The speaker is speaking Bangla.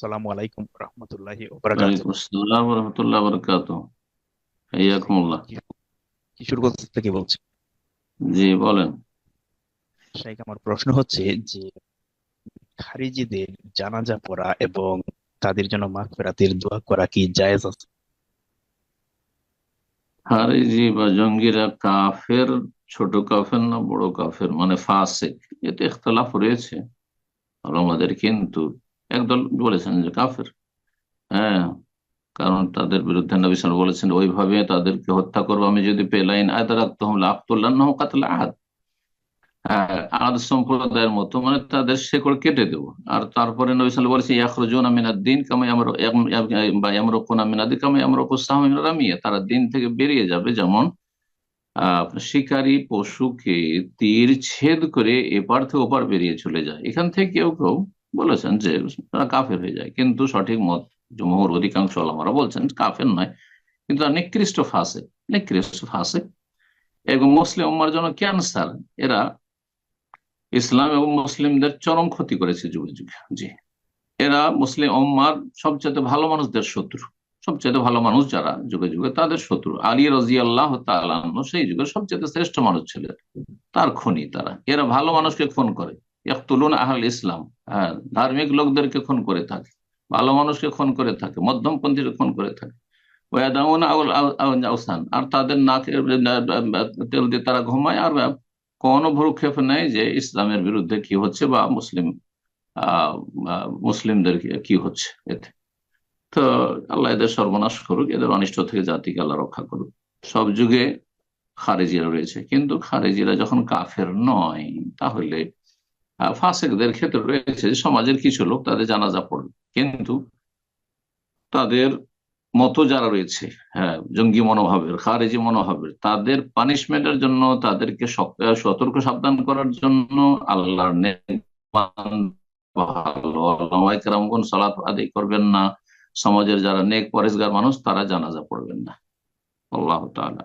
আসসালামু আলাইকুম রহমতুল্লাহি ওয়ালাইকুম আসসালাম রহমতুল্লাহ বরকাত হাইয়াকুমুল্লাহ কিশোরগঞ্জ থেকে বলছি? জি বলেন। শাইখ আমার প্রশ্ন হচ্ছে যে খারিজিদের জানাজা পড়া এবং তাদের জন্য মাগফিরাতের দোয়া করা কি জায়েজ আছে? খারিজি বা জঙ্গিরা কাফের ছোট কাফের না বড় কাফের? মানে ফাসেক। এতে ইখতলাফ রয়েছে। আমাদের কিন্তু একদল বলেছেন যে কাফের। হ্যাঁ কারণ তাদের বিরুদ্ধে নবী বলেছেন ওইভাবে তাদেরকে হত্যা করব। আমি যদি পেলাইন আয়দা রাখতে হলে আবতুল্লাহ কাতলা আহাদ। হ্যাঁ আদ সম্প্রদায়ের মতো মানে তাদের শেকড় কেটে দেবো। আর তারপরে নবী বলেছে ইয়াখরুজন আমিনাদ্দিন কামাই বা ইয়ামরকুন আমিনাদি কামাই আমরকুসাহমিয়া তারা দিন থেকে বেরিয়ে যাবে যেমন শিকারী পশুকে তীর ছেদ করে এপার থেকে ওপার বেরিয়ে চলে যায়। এখান থেকে কেউ কেউ বলেছেন যে তারা কাফের হয়ে যায়। কিন্তু সঠিক মত জমহুর অধিকাংশ আলমারা বলছেন কাফের নয়, কিন্তু নিকৃষ্ট ফাঁসে নিকৃষ্ট ফাঁসে এবং মুসলিম উম্মার জন্য ক্যান্সার এরা ইসলাম এবং মুসলিমদের চরম ক্ষতি করেছে যুগে যুগে। জি। এরা মুসলিম উম্মার সবচেয়ে ভালো মানুষদের শত্রু। সবচেয়ে ভালো মানুষ যারা যুগে যুগে তাদের শত্রু। আলী রাজি আল্লাহ সেই যুগের সবচেয়ে শ্রেষ্ঠ মানুষ ছিলেন। তার খনি তারা। এরা ভালো মানুষকে খুন করে। তুলুন আহল ইসলাম। হ্যাঁ ধার্মিক লোকদেরকে খুন করে থাকে, ভালো মানুষকে খুন করে থাকে, মধ্যমপন্থীকে খুন করে থাকে। আর তাদের নাকের তেল দিয়ে তারা ঘুমায়, আর কোনো ভ্রুক্ষেপ নেই যে ইসলামের বিরুদ্ধে কি হচ্ছে বা মুসলিম মুসলিমদের কি হচ্ছে এতে। তো আল্লাহ এদের সর্বনাশ করুক, এদের অনিষ্ট থেকে জাতিকে আল্লাহ রক্ষা করুক। সব যুগে খারেজিরা রয়েছে, কিন্তু খারেজিরা যখন কাফের নয়, তাহলে ফাসেকদের ক্ষেত্রে রয়েছে সমাজের কিছু লোক তাদের জানাজা পড়বে। কিন্তু তাদের মতো যারা রয়েছে হ্যাঁ জঙ্গি মনোভাবের, খারেজি মনোভাবের, তাদের পানিশমেন্টের জন্য, তাদেরকে সতর্ক সাবধান করার জন্য আল্লাহর ভালো সালাত আদায় করবেন না। সমাজের যারা নেক পরেশগার মানুষ, তারা জানাজা পড়বেন না। আল্লাহ তাআলা